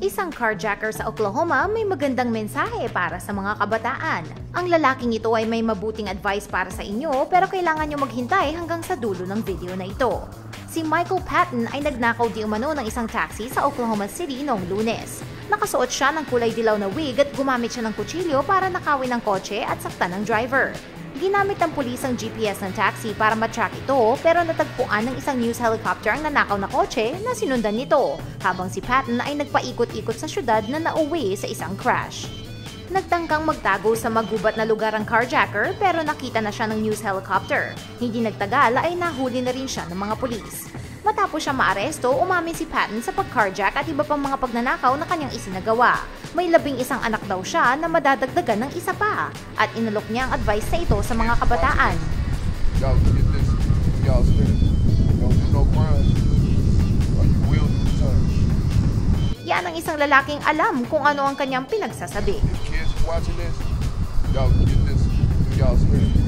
Isang carjacker sa Oklahoma may magandang mensahe para sa mga kabataan. Ang lalaking ito ay may mabuting advice para sa inyo pero kailangan nyo maghintay hanggang sa dulo ng video na ito. Si Michael Patton ay nagnakaw di umano ng isang taxi sa Oklahoma City noong lunes. Nakasuot siya ng kulay dilaw na wig at gumamit siya ng kutsilyo para nakawin ng kotse at saktan ng driver. Ginamit ng pulis ang GPS ng taxi para matrack ito pero natagpuan ng isang news helicopter ang nanakaw na kotse na sinundan nito habang si Patton ay nagpaikot-ikot sa syudad na nauwi sa isang crash. Nagtangkang magtago sa magubat na lugar ang carjacker pero nakita na siya ng news helicopter. Hindi nagtagal ay nahuli na rin siya ng mga pulis. Matapos siya maaresto, umamin si Patton sa pag-carjack at iba pang mga pagnanakaw na kanyang isinagawa. May labing isang anak daw siya na madadagdagan ng isa pa at inalok niya ang advice na ito sa mga kabataan. Y'all get this, y'all spend. Don't do no crime. Or you will do time. Yan ang isang lalaking alam kung ano ang kanyang pinagsasabi. Kids watching this, y'all get this, y'all spend.